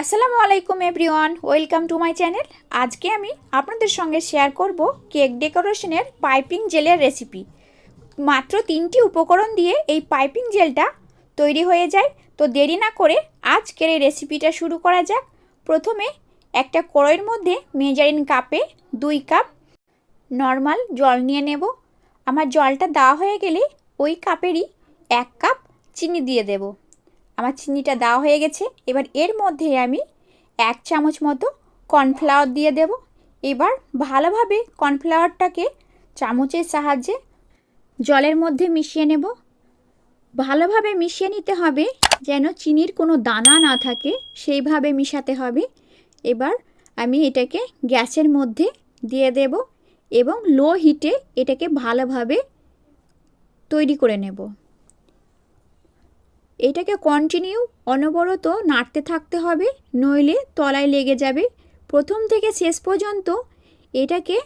আসসালামু আলাইকুম everyone, welcome to my channel. আজকে আমি আপনাদের সঙ্গে শেয়ার করব কেক ডেকোরেশনের পাইপিং জেলের রেসিপি। মাত্র তিনটি উপকরণ দিয়ে এই পাইপিং জেলটা তৈরি হয়ে যায়। তো দেরি না করে আজকের এই রেসিপিটা শুরু করা যাক। প্রথমে একটা কড়াইয়ের মধ্যে মেজারিন কাপে দুই কাপ নর্মাল জল নিয়ে নেব। আমার জলটা দেওয়া হয়ে গেলে ওই কাপেরই এক কাপ চিনি দিয়ে দেবো। আমার চিনিটা দেওয়া হয়ে গেছে। এবার এর মধ্যে আমি এক চামচ মতো কর্নফ্লাওয়ার দিয়ে দেব। এবার ভালোভাবে কর্নফ্লাওয়ারটাকে চামচের সাহায্যে জলের মধ্যে মিশিয়ে নেব। ভালোভাবে মিশিয়ে নিতে হবে যেন চিনির কোনো দানা না থাকে, সেইভাবে মিশাতে হবে। এবার আমি এটাকে গ্যাসের মধ্যে দিয়ে দেব এবং লো হিটে এটাকে ভালোভাবে তৈরি করে নেব। এটাকে কন্টিনিউ অনবরত নাড়তে থাকতে হবে, নইলে তলায় লেগে যাবে। প্রথম থেকে শেষ পর্যন্ত এটাকে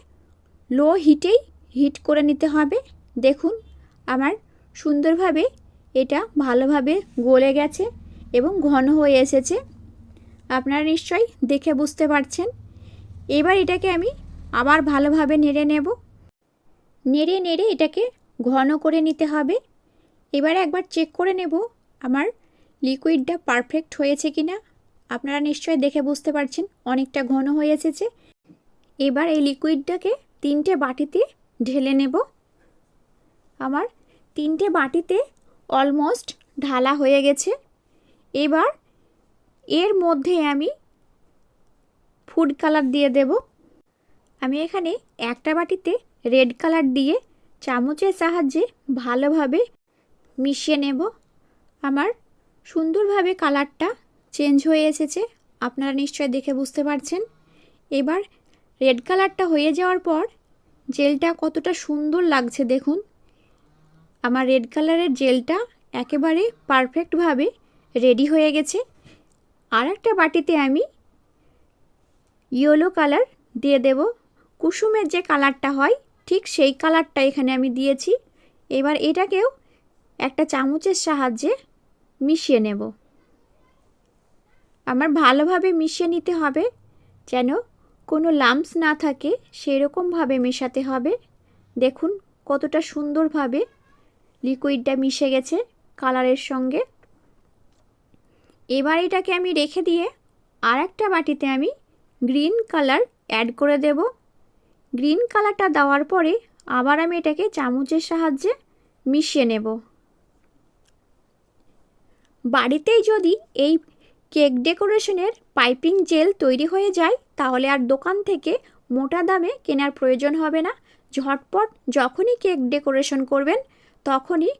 লো হিটেই হিট করে নিতে হবে। দেখুন, আমার সুন্দরভাবে এটা ভালোভাবে গলে গেছে এবং ঘন হয়ে এসেছে। আপনারা নিশ্চয়ই দেখে বুঝতে পারছেন। এবার এটাকে আমি আবার ভালোভাবে নেড়ে নেব। নেড়ে নেড়ে এটাকে ঘন করে নিতে হবে। এবার একবার চেক করে নেব আমার লিকুইডটা পারফেক্ট হয়েছে কি না আপনারা নিশ্চয়ই দেখে বুঝতে পারছেন, অনেকটা ঘন হয়ে এসেছে। এবার এই লিকুইডটাকে তিনটে বাটিতে ঢেলে নেব। আমার তিনটে বাটিতে অলমোস্ট ঢালা হয়ে গেছে। এবার এর মধ্যে আমি ফুড কালার দিয়ে দেব। আমি এখানে একটা বাটিতে রেড কালার দিয়ে চামচের সাহায্যে ভালোভাবে মিশিয়ে নেব। আমার সুন্দরভাবে কালারটা চেঞ্জ হয়ে এসেছে। আপনারা নিশ্চয় দেখে বুঝতে পারছেন। এবার রেড কালারটা হয়ে যাওয়ার পর জেলটা কতটা সুন্দর লাগছে দেখুন। আমার রেড কালারের জেলটা একেবারে পারফেক্টভাবে রেডি হয়ে গেছে। আর একটা বাটিতে আমি ইয়েলো কালার দিয়ে দেব। কুসুমের যে কালারটা হয়, ঠিক সেই কালারটা এখানে আমি দিয়েছি। এবার এটাকেও একটা চামচের সাহায্যে মিশিয়ে নেব। আমার ভালোভাবে মিশিয়ে নিতে হবে, যেন কোনো লাম্পস না থাকে, সেরকমভাবে মেশাতে হবে। দেখুন কতটা সুন্দরভাবে লিকুইডটা মিশে গেছে কালারের সঙ্গে। এবার এটাকে আমি রেখে দিয়ে আর একটা বাটিতে আমি গ্রিন কালার অ্যাড করে দেব। গ্রিন কালারটা দেওয়ার পরে আবার আমি এটাকে চামচের সাহায্যে মিশিয়ে নেব। বাড়িতেই যদি এই কেক ডেকোরেশনের পাইপিং জেল তৈরি হয়ে যায়, তাহলে আর দোকান থেকে মোটা দামে কেনার প্রয়োজন হবে না। ঝটপট যখনই কেক ডেকোরেশন করবেন, তখনই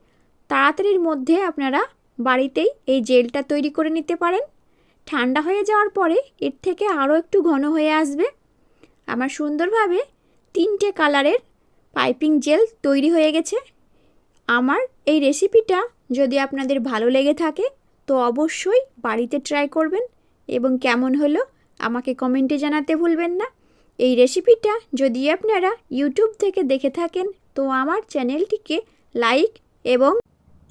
তাড়াতাড়ির মধ্যে আপনারা বাড়িতেই এই জেলটা তৈরি করে নিতে পারেন। ঠান্ডা হয়ে যাওয়ার পরে এর থেকে আরও একটু ঘন হয়ে আসবে। আমার সুন্দরভাবে তিনটে কালারের পাইপিং জেল তৈরি হয়ে গেছে। আমার এই রেসিপিটা যদি আপনাদের ভালো লেগে থাকে, তো অবশ্যই বাড়িতে ট্রাই করবেন এবং কেমন হলো আমাকে কমেন্টে জানাতে ভুলবেন না। এই রেসিপিটা যদি আপনারা ইউটিউব থেকে দেখে থাকেন, তো আমার চ্যানেলটিকে লাইক এবং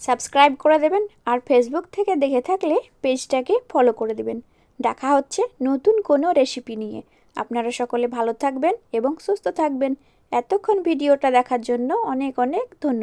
সাবস্ক্রাইব করে দেবেন আর ফেসবুক থেকে দেখে থাকলে পেজটাকে ফলো করে দেবেন। দেখা হচ্ছে নতুন কোনো রেসিপি নিয়ে। আপনারা সকলে ভালো থাকবেন এবং সুস্থ থাকবেন। এতক্ষণ ভিডিওটা দেখার জন্য অনেক অনেক ধন্যবাদ।